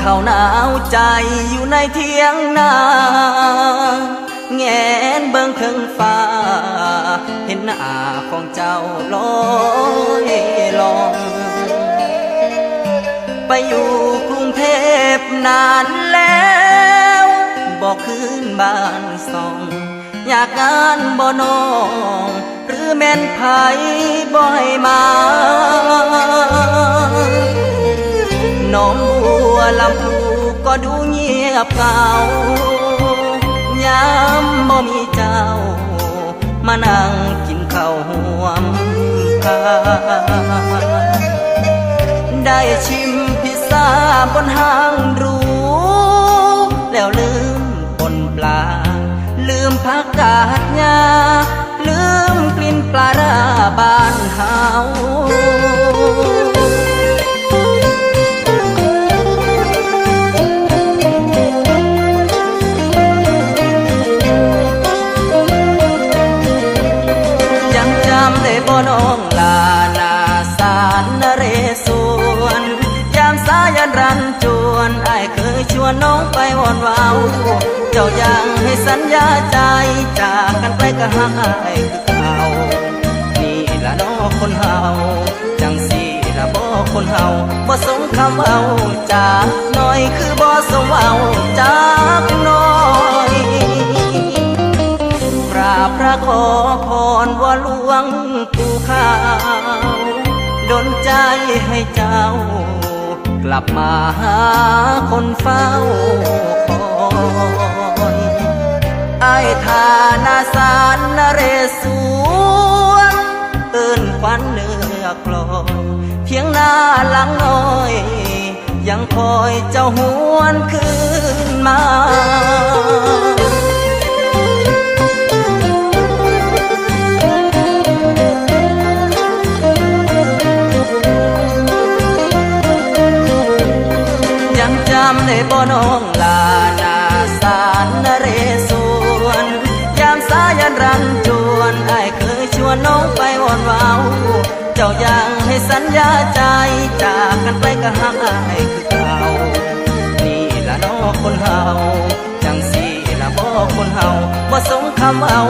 เขาหนาวใจอยู่ในเทียงนาแงนเบิ่งเทิงฟ้า เห็นหน้าของเจ้าลอยลองไปอยู่กรุงเทพนานแล้วบอกคืนบ้านสอง อยากงานบ่น้อง หรือแม่นไผบ่ให้มา ลำพูก็ดูเงียบเหงายามบ่มีเจ้า มานั่งกินข้าวห่วมพาได้ชิมพิซซ่าบนห้างรูแล้วลืมปนปลา ลืมผักกาดหญ้าลืมกลิ่นปลาร้าบ้านเฮา น้องไปวอนวาวเจ้ายังให้สัญญาใจจากกันไปก็หายคือเก่านี่ละน้อคนเฮาจังสีละบ่คนเฮาบ่สมคำเอาจากน้อยคือบ่สมเอาจากน้อยกราบพระขอพรว่าหลวงปู่ขาวดนใจให้เจ้า ลับมาหาคนเฝ้าคอยไอ้ทานาสารนเรศวรเอิ้นควันเนื้อกลอนเพียงหน้าหลังน้อย ยังคอยเจ้าหวนคืนมาำได้บ่น้องลานาสารนเรศวรยามสายันรันจวนไอ้ายเคยชวนน้องไปวอนวาวเจ้ายังให้สัญญาใจจากกันไปก็หายคือเก่านี่ละน้องคนเฮาจังสีละบ่คนเฮาบ่สมคำเอา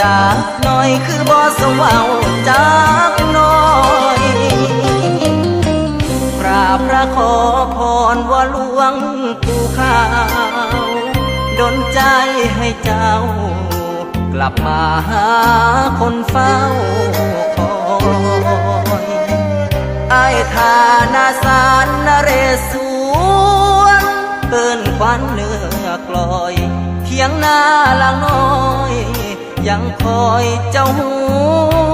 จากน้อยคือบ่สมเอาจากน้อย ราบพระขอพรว่าหลวงปู่ขาวดนใจให้เจ้า กลับมาหาคนเฝ้าคอยไอ้ทานาสารนเรศวรเอิ้นควันเนื้อกลอย เทียงหน้าลังน้อย ยังคอยเจ้าหว